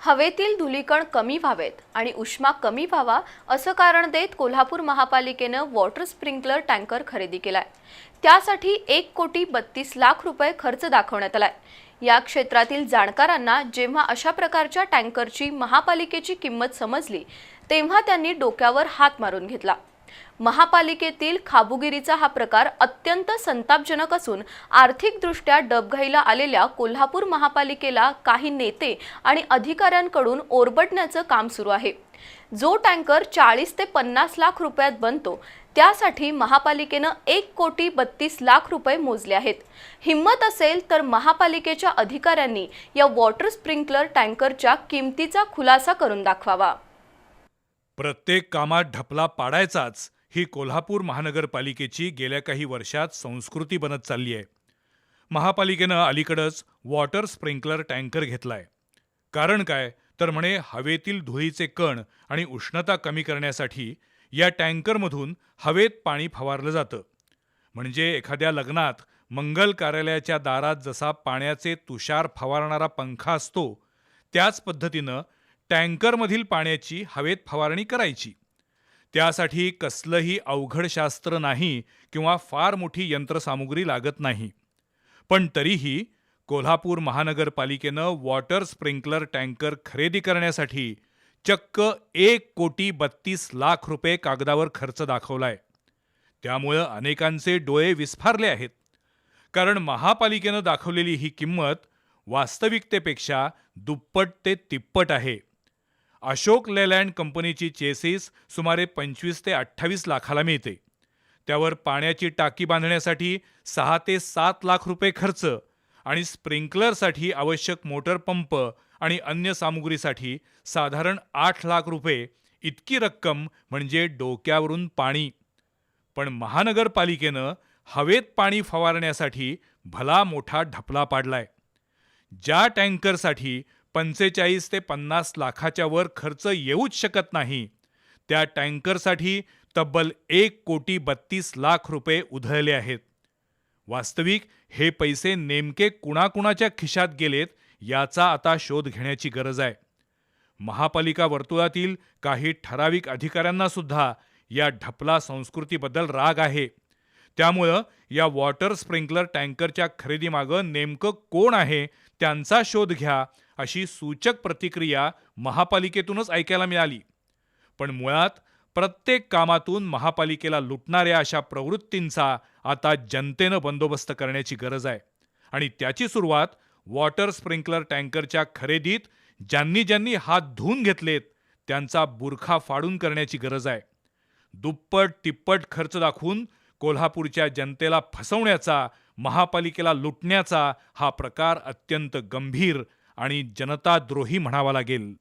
हवेतील धुलीकण कमी व्हावेत आणि उष्मा कमी व्हावा असं कारण देत कोल्हापूर महापालिकेनं वॉटर स्प्रिंकलर टँकर खरेदी केलाय. त्यासाठी एक कोटी बत्तीस लाख रुपये खर्च दाखवण्यात आलाय. या क्षेत्रातील जाणकारांना जेव्हा अशा प्रकारच्या टँकरची महापालिकेची किंमत समजली तेव्हा त्यांनी डोक्यावर हात मारून घेतला. महापालिकेतील खाबुगिरीचा हा प्रकार अत्यंत संतापजनक असून आर्थिकदृष्ट्या डबघाईला आलेल्या कोल्हापूर महापालिकेला काही नेते आणि अधिकाऱ्यांकडून ओरबडण्याचं काम सुरू आहे. जो टँकर चाळीस ते पन्नास लाख रुपयात बनतो त्यासाठी महापालिकेनं एक कोटी बत्तीस लाख रुपये मोजले आहेत. हिंमत असेल तर महापालिकेच्या अधिकाऱ्यांनी या वॉटर स्प्रिंकलर टँकरच्या किमतीचा खुलासा करून दाखवावा. प्रत्येक कामात ढपला पाडायचाच ही कोल्हापूर महानगरपालिकेची गेल्या काही वर्षात संस्कृती बनत चालली आहे. महापालिकेनं अलीकडंच वॉटर स्प्रिंकलर टँकर घेतलाय. कारण काय? तर म्हणे हवेतील धुळीचे कण आणि उष्णता कमी करण्यासाठी या टँकरमधून हवेत पाणी फवारलं जातं. म्हणजे एखाद्या लग्नात मंगल कार्यालयाच्या दारात जसा पाण्याचे तुषार फवारणारा पंखा असतो त्याच पद्धतीनं टँकरमधील पाण्याची हवेत फवारणी करायची. त्यासाठी कसलंही अवघड शास्त्र नाही किंवा फार मोठी यंत्रसामुग्री लागत नाही. पण तरीही कोल्हापूर महानगरपालिकेनं वॉटर स्प्रिंकलर टँकर खरेदी करण्यासाठी चक्क एक कोटी बत्तीस लाख रुपये कागदावर खर्च दाखवलाय. त्यामुळं अनेकांचे डोळे विस्फारले आहेत. कारण महापालिकेनं दाखवलेली ही किंमत वास्तविकतेपेक्षा दुप्पट ते तिप्पट आहे. अशोक लेलँड कंपनीची चेसिस सुमारे पंचवीस ते अठ्ठावीस लाखाला मिळते. त्यावर पाण्याची टाकी बांधण्यासाठी सहा ते सात लाख रुपये खर्च आणि स्प्रिंकलरसाठी आवश्यक मोटर पंप आणि अन्य सामुग्रीसाठी साधारण आठ लाख रुपये इतकी रक्कम म्हणजे डोक्यावरून पाणी. पण महानगरपालिकेनं हवेत पाणी फवारण्यासाठी भला मोठा ढपला पाडलाय. ज्या टँकरसाठी पंचेचाळीस ते पन्नास लाखाच्या वर खर्च येऊच शकत नाही. त्या टँकरसाठी तब्बल एक कोटी बत्तीस लाख रुपये उधळले आहेत. वास्तविक हे पैसे नेमके कुणाकुणाच्या खिशात गेलेत याचा आता शोध घेण्याची गरज आहे. महापालिका वर्तुळातील काही ठराविक अधिकाऱ्यांना सुद्धा या ढपला संस्कृतीबद्दल राग आहे. त्यामुळं या वॉटर स्प्रिंकलर टँकरच्या खरेदीमागं नेमकं कोण आहे त्यांचा शोध घ्या अशी सूचक प्रतिक्रिया महापालिकेतूनच ऐकायला मिळाली. पण मुळात प्रत्येक कामातून महापालिकेला लुटणाऱ्या अशा प्रवृत्तींचा आता जनतेनं बंदोबस्त करण्याची गरज आहे आणि त्याची सुरुवात वॉटर स्प्रिंकलर टँकरच्या खरेदीत ज्यांनी ज्यांनी हात धुवून घेतलेत त्यांचा बुरखा फाडून करण्याची गरज आहे. दुप्पट तिप्पट खर्च दाखवून कोल्हापूरच्या जनतेला फसवण्याचा महापालिकेला लुटण्याचा हा प्रकार अत्यंत गंभीर आणि जनताद्रोही म्हणावा लागेल.